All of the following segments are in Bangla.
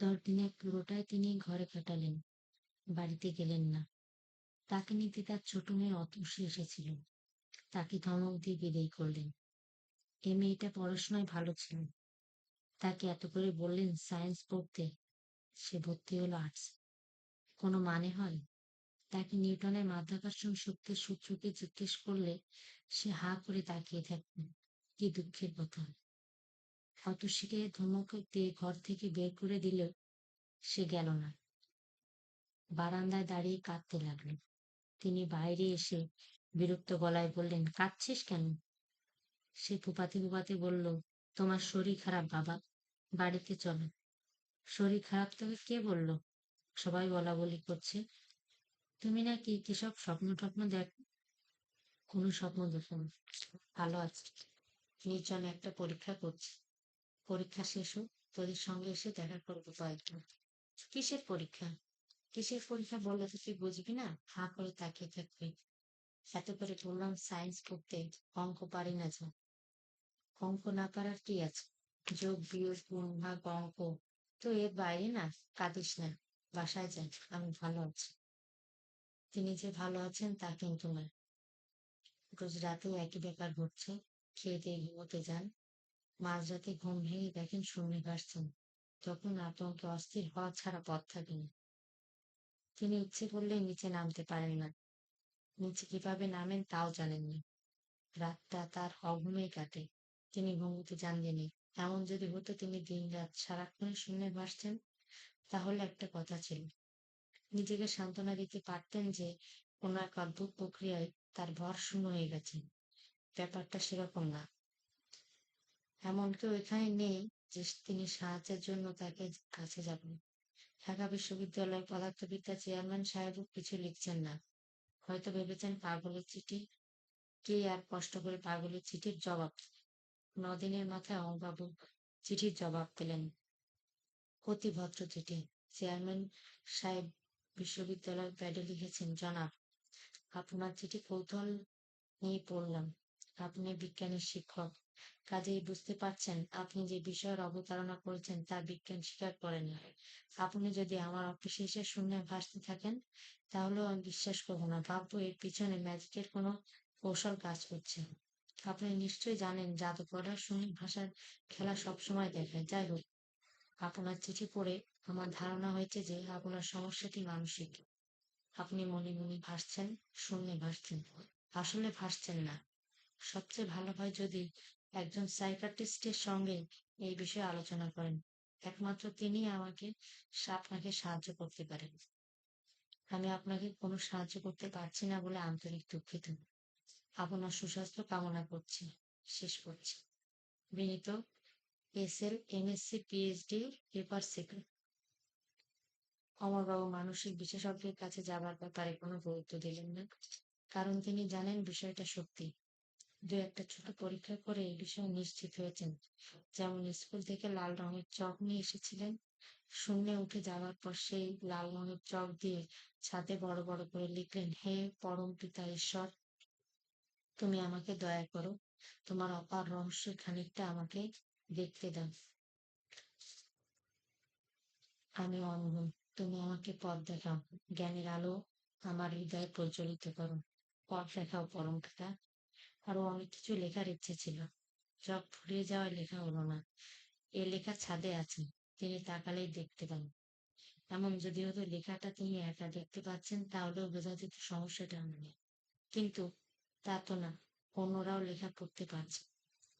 দশ দিনের পুরোটাই তিনি ঘরে কাটালেন, বাড়িতে গেলেন না। তাকে নিতে তার ছোট মেয়ে অতসী এসেছিল। তাকে ধমক দিয়ে বিদায় করলেন। এ মেয়েটা পড়াশোনায় ভালো ছিল। তাকে এত করে বললেন, সায়েন্স পড়তে? সে ভর্তি হলো আর্টস। কোনো মানে হয়? তাকে নিউটনের মাধ্যাকর্ষণ শক্তির সূত্রকে জিজ্ঞেস করলে সে হা করে তাকিয়ে থাকবে কি দুঃখের কথা। অতসীকে ধমক দিয়ে ঘর থেকে বের করে দিলেও সে গেল না। বারান্দায় দাঁড়িয়ে কাঁদতে লাগল। তিনি বাইরে এসে বিরক্ত গলায় বললেন, কাঁদছিস কেন? সে ফুপাতে ফুপাতে বলল, তোমার শরীর খারাপ বাবা, বাড়িতে চলো। শরীর খারাপ তোকে কে বলল? সবাই বলা বলি করছে। তুমি নাকি কিসব স্বপ্ন টপ্ন দেখ কোনো স্বপ্ন দেখো ভালো আছে। নির্জন একটা পরীক্ষা করছি। পরীক্ষা শেষ হোক, তোদের সঙ্গে এসে দেখা করব কয়েকদিন কিসের পরীক্ষা? কিসের পরীক্ষা বললে তো তুই বুঝবি না? হা করে তাকিয়ে থাকবি। এত করে বললাম সায়েন্স পড়তে অঙ্ক পারি না যা। অঙ্ক না পারার কি আছে? যোগ, বিয়োগ গুণ ভাগ অঙ্ক। তো এর বাইরে না কাঁদিস না। বাসায় যাই আমি ভালো আছি। তিনি যে ভালো আছেন তা কিন্তু নয়। রোজ রাতে একই ব্যাপার ঘটছে। খেয়ে দিয়ে ঘুমোতে যান। মাঝরাতে ঘুম ভেঙে দেখেন শূন্যে ভাসছেন তখন আতঙ্কে অস্থির হওয়া ছাড়া পথ থাকেনি তিনি ইচ্ছে করলে নিচে নামতে পারেন না। নিচে কীভাবে নামেন তাও জানেন না রাতটা তার অঘুমেই কাটে। তিনি ঘুমোতে যান জেনে এমন যদি হতো তিনি দিন রাত সারাক্ষণ শূন্যে ভাসছেন তাহলে একটা কথা ছিল। নিজেকে সান্ত্বনা দিতে পারতেন যে কোনো এক অদ্ভুত প্রক্রিয়ায় তার ভর শূন্য হয়ে গেছে। ব্যাপারটা সেরকম না। এমন কেউ এখানে নেই যে তিনি সাহায্যের জন্য তাকে কাছে যাবেন। ঢাকা বিশ্ববিদ্যালয়ের পদার্থবিদ্যা চেয়ারম্যান সাহেবও কিছু লিখছেন না। হয়তো ভেবেছেন পাগলের চিঠি। কে আর কষ্ট করে পাগলের চিঠির জবাব নদিনের মাথায় অমবাবু চিঠির জবাব পেলেন অতি ভদ্র চিঠি। চেয়ারম্যান সাহেব বিশ্ববিদ্যালয়ের প্যাডে লিখেছেন, জনাব, আপনার চিঠি কৌতূহল নিয়ে পড়লাম। আপনি বিজ্ঞানের শিক্ষক। কাজেই বুঝতে পারছেন আপনি যে বিষয়ের অবতারণা করেছেন তা বিজ্ঞান স্বীকার করেন আপনি যদি আমার অফিসে এসে শূন্যে ভাসতে থাকেন, তাহলেও আমি বিশ্বাস করব না। ভাববো এর পিছনে ম্যাজিকের কোনো কৌশল কাজ করছে। আপনি নিশ্চয়ই জানেন জাদুকররা শূন্য ভাষার খেলা সবসময় দেখায় যাই হোক, আপনার চিঠি পড়ে আমার ধারণা হয়েছে যে আপনার সমস্যাটি মানসিক। আপনি মনে মনে ভাসছেন, শূন্যে ভাসছেন। আসলে ভাসছেন না। সবচেয়ে ভালো হয় যদি একজন সাইকাট্রিস্টের সঙ্গে এই বিষয়ে আলোচনা করেন। একমাত্র তিনি আমাকে আপনাকে সাহায্য করতে পারেন। আমি আপনাকে কোনো সাহায্য করতে পারছি না বলে আন্তরিক দুঃখিত। আপনার সুস্বাস্থ্য কামনা করছি। শেষ করছি। বিনীত S L MSc, PhD, paper second Amarbabu মানসিক বিশেষজ্ঞের কাছে যাবার ব্যাপারে কোনো গুরুত্ব দিলেন না। কারণ তিনি জানেন বিষয়টা সত্যি। দু একটা ছোট পরীক্ষা করে এই বিষয়ে নিশ্চিত হয়েছেন। যেমন স্কুল থেকে লাল রঙের চক নিয়ে এসেছিলেন। শূন্যে উঠে যাওয়ার পর সেই লাল রঙের চক দিয়ে ছাদে বড় বড় করে লিখলেন, হে পরম পিতা ঈশ্বর, তুমি আমাকে দয়া করো। তোমার অপার রহস্যের খানিকটা আমাকে দেখতে দাও। আমি অন্ধ তুমি আমাকে পথ দেখাও। জ্ঞানের আলো আমার হৃদয়ে প্রজ্বলিত করো। পথ দেখাও পরম পিতা। আরও অনেক কিছু লেখার ইচ্ছে ছিল। সব ফুরিয়ে যাওয়ায় লেখা হলো না। এ লেখা ছাদে আছে, তিনি তাকালেই দেখতে পান। এমন যদি হতো লেখাটা তিনি একা দেখতে পাচ্ছেন, তাহলেও বোঝা যেত সমস্যাটা নেই। কিন্তু তা তো না, অন্যরাও লেখা পড়তে পারছে।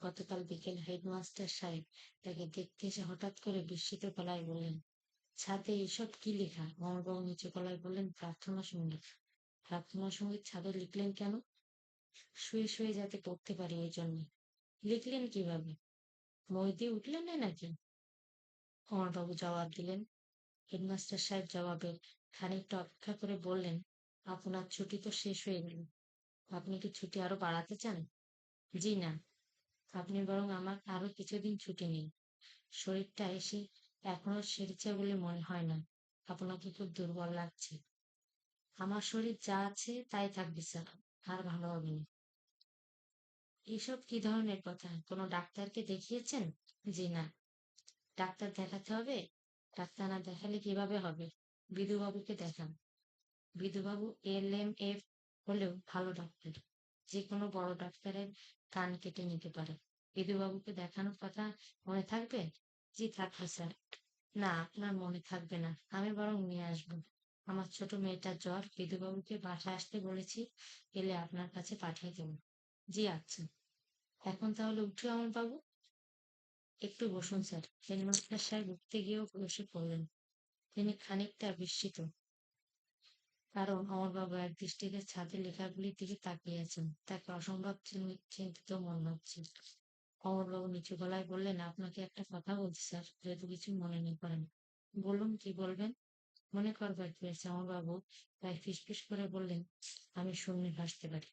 গতকাল বিকেল হেডমাস্টার সাহেব তাকে দেখতে এসে হঠাৎ করে বিস্মিত গলায় বললেন, ছাদে এসব কি লেখা? অমরবাবু নিচু গলায় বললেন, প্রার্থনা সংগীত। প্রার্থনা সংগীত ছাদে লিখলেন কেন? শুয়ে শুয়ে যাতে পড়তে পারি এই জন্য। লিখলেন কীভাবে? মই দিয়ে উঠলেন না নাকি? অমরবাবু জবাব দিলেন। হেডমাস্টার সাহেব জবাবে খানিকটা অপেক্ষা করে বললেন, আপনার ছুটি তো শেষ হয়ে গেল। আপনি কি ছুটি আরও বাড়াতে চান? জি না। আপনি বরং আমার আরও কিছুদিন ছুটি নেই শরীরটা এসে এখনও সেরেছে বলে মনে হয় না। আপনাকে খুব দুর্বল লাগছে। আমার শরীর যা আছে তাই থাকবে, স্যার। আর ভালো হবে না। এসব কি ধরনের কথা? কোনো ডাক্তারকে দেখিয়েছেন? জি না। ডাক্তার দেখাতে হবে? ডাক্তার না দেখালে কীভাবে হবে? বিধুবাবুকে দেখান। বিধুবাবু এল এম এফ হলেও ভালো ডাক্তার। যে কোনো বড় ডাক্তারের কান কেটে নিতে পারে। বিধুবাবুকে দেখানোর কথা মনে থাকবে? জি থাকবে, স্যার। না, আপনার মনে থাকবে না। আমি বরং নিয়ে আসব। আমার ছোট মেয়েটার জ্বর, বিধুবাবুকে বাসায় আসতে বলেছি, এলে আপনার কাছে পাঠিয়ে দেবো। জি আচ্ছা। এখন তাহলে উঠি আমার বাবু। একটু বসুন, স্যার। হেডমাস্টার সাহেব উঠতে গিয়েও বসে পড়লেন। তিনি খানিকটা বিস্মিত। কারণ অমরবাবু এক দৃষ্টিতে ছাদের লেখাগুলির দিকে তাকিয়ে আছেন। তাকে অসম্ভব চিন- চিন্তিত মনে হচ্ছে। অমরবাবু নিচু গলায় বললেন, আপনাকে একটা কথা বলছি, স্যার। যেহেতু কিছু মনে নেই করেন। বলুন, কি বলবেন? মনে করবার কি আছে বাবু তাই ফিসফিস করে বললেন আমি শূন্যে ভাসতে পারি।